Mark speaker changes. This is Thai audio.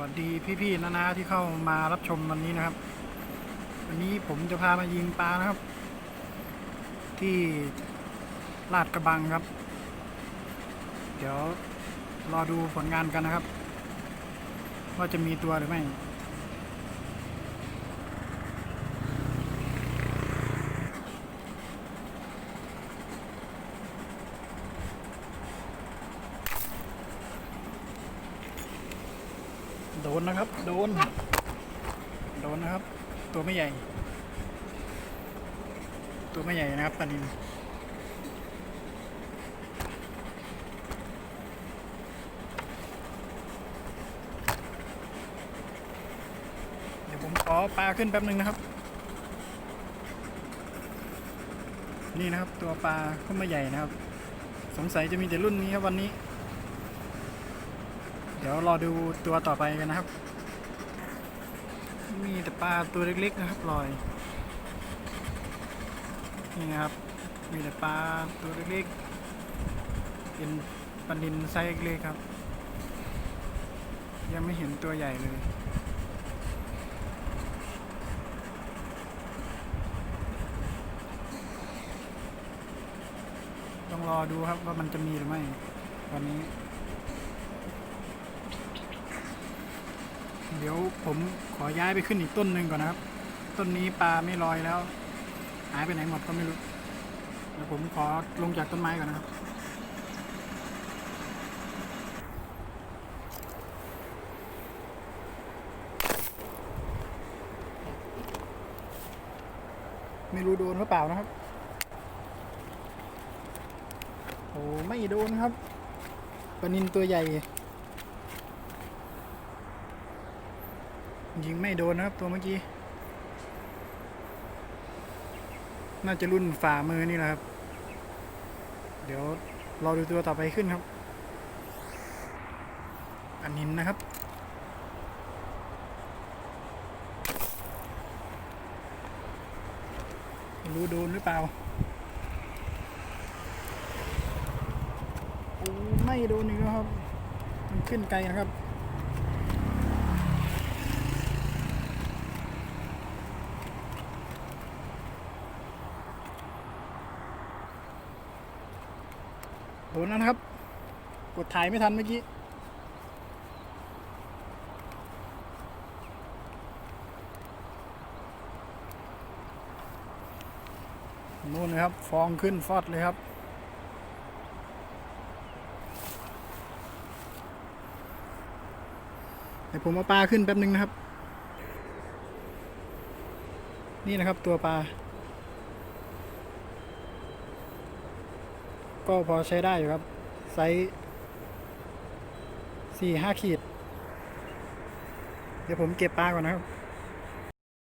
Speaker 1: วัสดีพี่ๆนาๆที่เข้ามารับชมวันนี้นะครับ วันนี้ผมจะพามายิงปลานะครับ ที่ลาดกระบังครับ เดี๋ยวรอดูผลงานกันนะครับ ว่าจะมีตัวหรือไม่ โดนนะครับ โดน โดนนะครับ ตัวไม่ใหญ่ ตัวไม่ใหญ่นะครับปลานินเดี๋ยวผมขอปลาขึ้นแป๊บหนึ่งนะครับ นี่นะครับตัวปลาก็ไม่ใหญ่นะครับ สงสัยจะมีแต่รุ่นนี้ครับวันนี้ เดี๋ยวรอดูตัวต่อไปกันนะครับ มีแต่ปลาตัวเล็กๆนะครับลอย นี่นะครับ มีแต่ปลาตัวเล็กๆ เป็นปลานินไซส์เล็กครับ ยังไม่เห็นตัวใหญ่เลยต้องรอดูครับว่ามันจะมีหรือไม่วันนี้ เดี๋ยวผมขอย้ายไปขึ้นอีกต้นหนึ่งก่อนนะครับ ต้นนี้ปลาไม่ลอยแล้ว หายไปไหนหมดก็ไม่รู้เดี๋ยวผมขอลงจากต้นไม้ก่อนนะครับไม่รู้โดนหรือเปล่านะครับ โอ้ไม่โดนครับปลานินตัวใหญ่ ยิงไม่โดนนะครับตัวเมื่อกี้ น่าจะรุ่นฝ่ามือนี่แหละครับ เดี๋ยวเรอดูตัวต่อไปขึ้นครับ อันนินนะครับ รู้โดนหรือเปล่าโอ้ไม่โดนอีกแล้วครับ มันขึ้นไกลนะครับ โดนแล้วนะครับ กดถ่ายไม่ทันเมื่อกี้นู่นเลยครับ ฟองขึ้นฟอดเลยครับ เดี๋ยวผมเอาปลาขึ้นแป๊บนึงนะครับ นี่นะครับตัวปลา ก็พอใช้ได้อยู่ครับ ไซส์สี่ห้าขีด เดี๋ยวผมเก็บปลาก่อนนะครับ